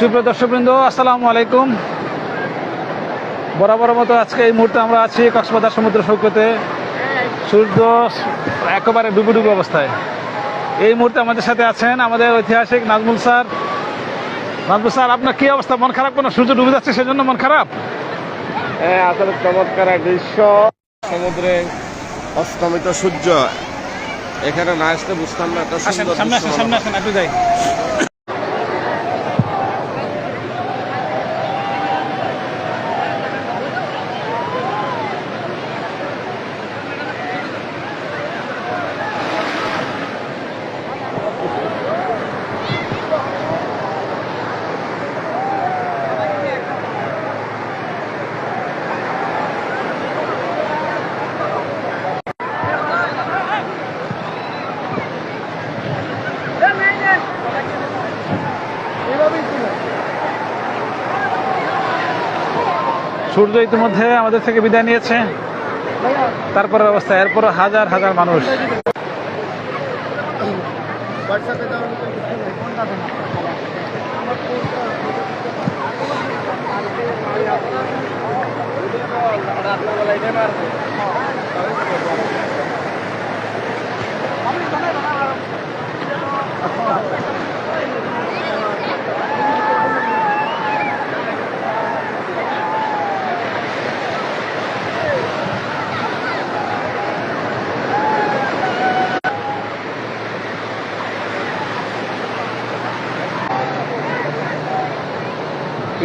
সুপ্রিয় দর্শকবৃন্দ আসসালামু আলাইকুম। বরাবর মতো আজকে এই মুহূর্তে আমরা আছি কক্সবাজার সমুদ্র সৈকতে সূর্য একেবারে ডুবু ডুবু অবস্থায়। এই মুহূর্তে আমাদের সাথে আছেন আমাদের ঐতিহাসিক নাজমুল স্যার। নাজমুল স্যার আপনার কি অবস্থা? মন খারাপ কোনো? সূর্য ডুবে যাচ্ছে সেজন্য মন খারাপ? হ্যাঁ আসলে চমৎকার দৃশ্য। সমুদ্রে অস্তমিত সূর্য। এখানে না আসতে বুঝতাম না সুন্দর সামনে আসেন সামনে আসেন একটু যাই। সূর্য ইতিমধ্যে আমাদের থেকে বিদায় নিয়েছে। তারপরের অবস্থা এরপর হাজার হাজার মানুষ।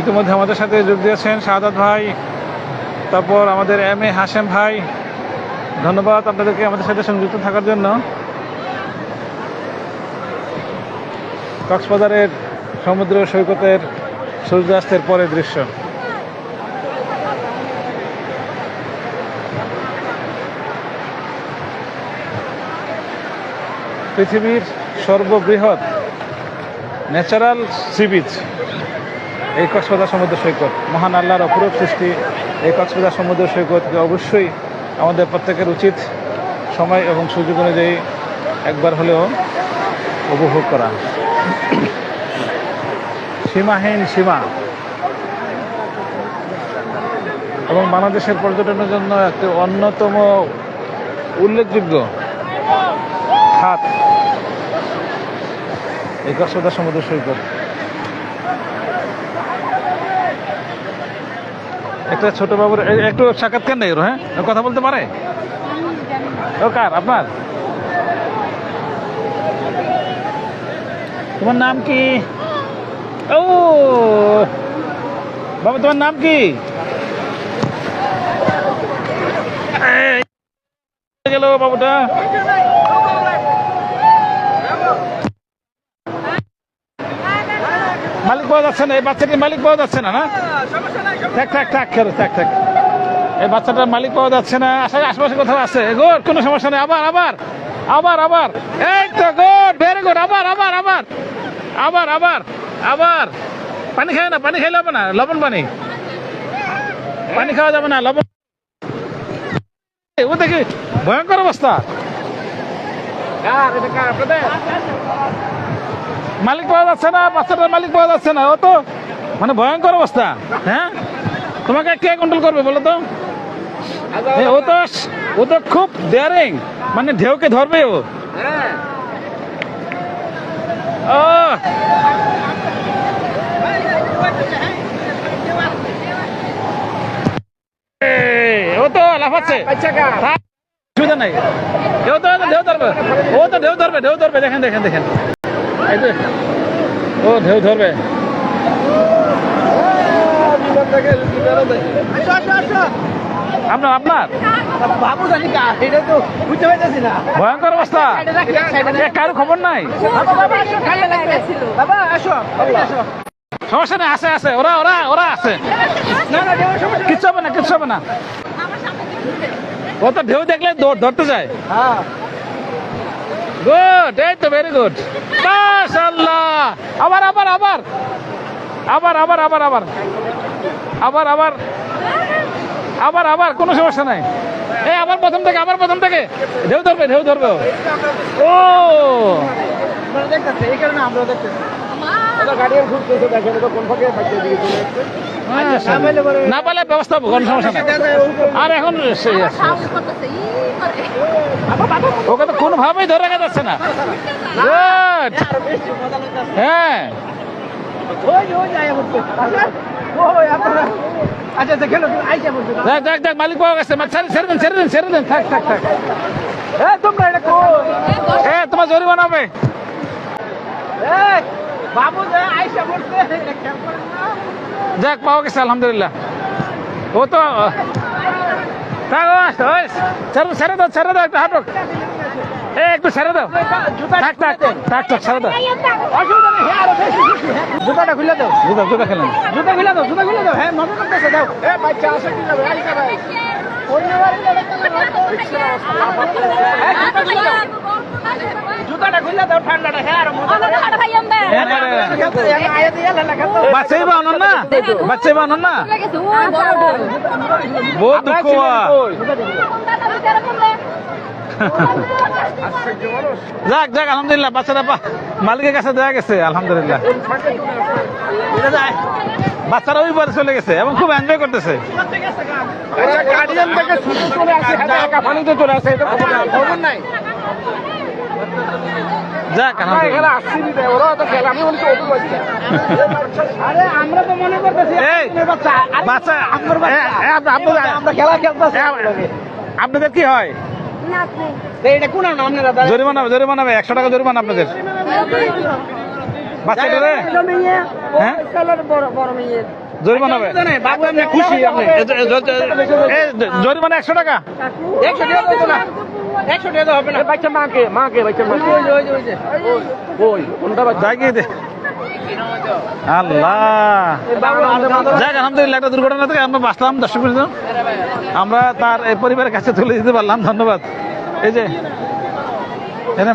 ইতিমধ্যে আমাদের সাথে যোগ দিয়েছেন শাহাদাত ভাই, তারপর আমাদের এম এ হাসেম ভাই। ধন্যবাদ আপনাদেরকে আমাদের সাথে সংযুক্ত থাকার জন্য। কক্সবাজারের সমুদ্র সৈকতের সূর্যাস্তের পরের দৃশ্য। পৃথিবীর সর্ববৃহৎ ন্যাচারাল সি বিচ। এই কক্সবাজার সমুদ্র সৈকত। মহান আল্লাহর অপরূপ সৃষ্টি এই কক্সবাজার সমুদ্র সৈকতকে অবশ্যই আমাদের প্রত্যেকের উচিত সময় এবং সুযোগ অনুযায়ী একবার হলেও উপভোগ করা। সীমাহীন সীমা। এবং বাংলাদেশের পর্যটনের জন্য একটি অন্যতম উল্লেখযোগ্য খাত এই কক্সবাজার সমুদ্র সৈকত। একটা ছোট বাবুর একটু সাক্ষাৎকার নেই হ্যাঁ? কথা বলতে পারে? ও কার, আপনার? তোমার নাম কি? ও! বাবা, তোমার নাম কি? গেল বাবুটা মালিক যাচ্ছে না? এই বাচ্চাটির মালিক পাওয়া যাচ্ছে না না? থাক থাক থাক, খেলো, থাক থাক। এই বাচ্চাটার মালিক পাওয়া যাচ্ছে না? আসলে আশেপাশে কোথাও আছে? গুড কোনো সমস্যা নেই। আবার আবার আবার আবার। এই তো গুড ভেরি গুড আবার আবার আবার। আবার আবার আবার। পানি খায় না? পানি খাইলে হবে না? লবণ পানি। পানি খাওয়া যাবে না? লবণ ও দেখি, ভয়ঙ্কর অবস্থা। কার? এটা কার? আপনাদের? মালিক পাওয়া যাচ্ছে না বাচ্চাটার মালিক পাওয়া যাচ্ছে না ও তো মানে ভয়ঙ্কর অবস্থা হ্যাঁ? তোমাকে কে কন্ট্রোল করবে বলো তো? ও তো ও তো খুব ডেয়ারিং মানে ঢেউকে ধরবে ও। ও। তো লাফাচ্ছে। আচ্ছা থাক, অসুবিধা নাই। ও তো ঢেউ ধরবে ও তো ঢেউ ধরবে ঢেউ ধরবে দেখেন দেখেন দেখেন। ও, ঢেউ ধরবে। আপনার আপনার ভয়ঙ্কর অবস্থা। কারও খবর নাই? সমস্যা নেই, আছে আছে। ওরা ওরা ওরা আছে। কিচ্ছু হবে না, কিচ্ছু হবে না। ও তো ঢেউ দেখলে ধরতে যায়। হ্যাঁ গুড এই তো ভেরি গুড মাশাআল্লাহ। আবার আবার আবার। আবার আবার আবার আবার। আবার আবার। আবার আবার। কোনো সমস্যা নাই। এই আবার প্রথম থেকে আবার প্রথম থেকে। ঢেউ ধরবে ঢেউ ধরবে ও। দেখতেছে এই কারণে আমরা দেখতেছি। না পারলে ব্যবস্থা সমস্যা নেই। আর এখন সেই আছে। ওকে তো কোনোভাবেই ধরে রাখা যাচ্ছে না। হ্যাঁ। আচ্ছা দেখ দেখ দেখ মালিক পাওয়া গেছে। মা, ছেড়ে ছেড়ে দেন ছেড়ে দেন ছেড়ে দেন। থাক থাক থাক। এ তোমরা এটা কো। তোমার জরিমানা হবে। এ বাবু যে আইসা বলছে এটা খেয়াল করেন না। যাক পাওয়া গেছে আলহামদুলিল্লাহ। ও তো ছেড়ে দাও ছেড়ে দাও একটু হাঁটক একটু ছেড়ে দাও। জুতা থাক থাক থাক থাক ছেড়ে দাও। জুতাটা খুলে দাও। জুতা জুতা খেলেন জুতা খুলে দাও জুতা খুলে দাও। হ্যাঁ মজা করতেছে দাও এ বাচ্চা আসে কি যাবে? জুতাটা খুলে দাও ঠান্ডাটা। হ্যাঁ আরও বাচ্চাই না বাচ্চাই না বহুত দুঃখ। যাক যাক, আলহামদুলিল্লাহ বাচ্চাটা মালিকের কাছে দেওয়া গেছে, আলহামদুলিল্লাহ। বাচ্চারা ওই পারে চলে গেছে এবং খুব এনজয় করতেছে। যাক আপনাদের- কি হয়? এটা কোন আপনারা জরিমানা জরিমানা হবে একশো টাকা জরিমানা আপনাদের। হ্যাঁ জরিমানা হবে বাবু আপনি খুশি আপনি এ, জ- জ- জ- এ, জ- জরিমানা একশো টাকা? একশো টাকা তো না। একশো টাকা তো হবে না। বাচ্চা মাকে মাকে বাচ্চা মাকে। ওই ওই ওই ওই কোনটা বাচ্চা। দে। আল্লাহ। যাক আলহামদুলিল্লাহ একটা দুর্ঘটনা থেকে আমরা বাঁচলাম দর্শক। আমরা তার এই পরিবারের কাছে তুলে দিতে পারলাম ধন্যবাদ। এই যে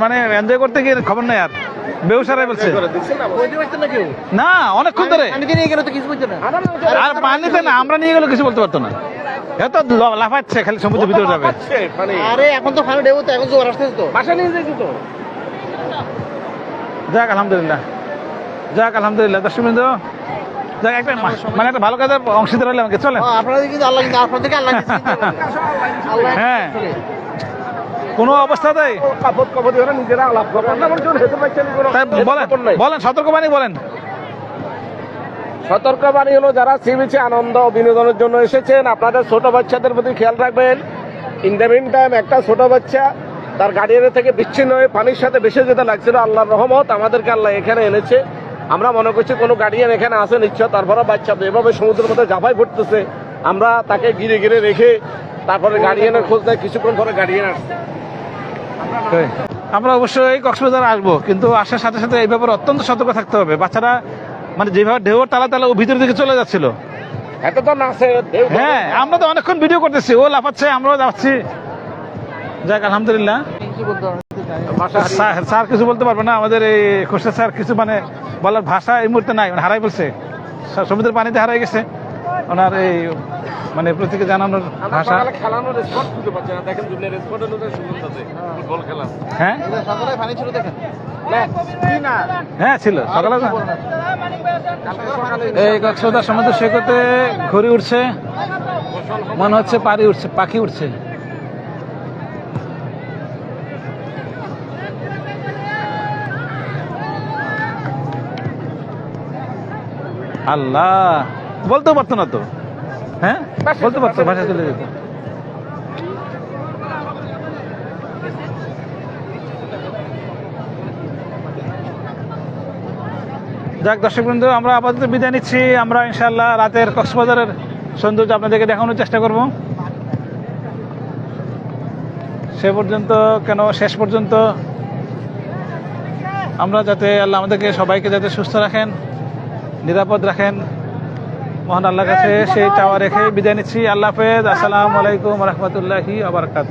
মানে এনজয় করতে গিয়ে খবর নেই আর। বেউসারাই বলছে। না? অনেকক্ষণ ধরে। আর পানিতে না আমরা নিয়ে গেলে কিছু বলতে পারতো না। এত লাফাচ্ছে খালি সমুদ্রের ভিতরে যাবে। মানে। আরে এখন তো ফানি দেবো তো এখন জোর আসতেছে তো। বাসা নিয়ে যাইছি তো। যাক আলহামদুলিল্লাহ। যাক আলহামদুলিল্লাহ। দর্শক একটা মানে একটা ভালো কাজে অংশীদার হলে আমাকে চলেন। আপনাদের কিন্তু আল্লাহ কিন্তু আপনাদেরকে আল্লাহ হ্যাঁ। কোনো অবস্থাতেই বলেন খবর নাই। বলেন সতর্কবাণী বলেন। সতর্কবাণী হলো যারা সি বিচে আনন্দ বিনোদনের জন্য এসেছেন আপনাদের ছোট বাচ্চাদের প্রতি খেয়াল রাখবেন। ইন দ্য মিন টাইম একটা ছোট বাচ্চা তার গার্ডিয়ানের থেকে বিচ্ছিন্ন হয়ে পানির সাথে বেশি যেতে লাগছিল আল্লাহর রহমত আমাদেরকে আল্লাহ এখানে এনেছে। আমরা মনে করছি কোনো গার্ডিয়ান এখানে আসে নিশ্চয় তারপরে বাচ্চা এভাবে সমুদ্রের মধ্যে জাফাই পড়তেছে। আমরা তাকে গিরে গিরে রেখে তারপরে গার্ডিয়ানের খোঁজ নেয় কিছুক্ষণ পরে গার্ডিয়ান আসছে আমরা অবশ্যই কক্সবাজার আসব কিন্তু আসার সাথে সাথে এই ব্যাপারে অত্যন্ত সতর্ক থাকতে হবে। বাচ্চারা মানে যেভাবে ঢেউর তালা তালা ও ভিতরের দিকে চলে যাচ্ছিল। এত তো নাচে হ্যাঁ আমরা তো অনেকক্ষণ ভিডিও করতেছি ও লাফাচ্ছে আমরাও যাচ্ছি। যাক আলহামদুলিল্লাহ। স্যার কিছু বলতে পারবে না আমাদের এই খোরশেদ স্যার কিছু মানে বলার ভাষা এই মুহূর্তে নাই মানে হারাই বলছে সমুদ্রের পানিতে হারাই গেছে। ওনার এই মানে প্রতীকে জানানোর ভাষা। খেলানোর স্পট খুঁজে পাচ্ছি না। দেখেন দুনিয়ার স্পটের মধ্যে সুগন্ধ আছে। ফুটবল খেলা। হ্যাঁ? সকালে পানি ছিল দেখেন। হ্যাঁ ছিল। সকালে এই কক্সবাজার সমুদ্র সৈকতে ঘুরে উঠছে। মনে হচ্ছে পাড়ি উঠছে পাখি উঠছে। আল্লাহ। বলতেও পারতো না তো। হ্যাঁ? বলতে পারতো ভাষা চলে যেত। যাক দর্শক বৃন্দ আমরা আপাতত বিদায় নিচ্ছি। আমরা ইনশাল্লাহ রাতের কক্সবাজারের সৌন্দর্য আপনাদেরকে দেখানোর চেষ্টা করব। সে পর্যন্ত কেন শেষ পর্যন্ত আমরা যাতে আল্লাহ আমাদেরকে সবাইকে যাতে সুস্থ রাখেন। নিরাপদ রাখেন। মহান আল্লাহ কাছে সেই চাওয়া রেখে বিদায় নিচ্ছি। আল্লাহ হাফেজ। আসসালামু আলাইকুম রহমতুল্লাহি আবরকাত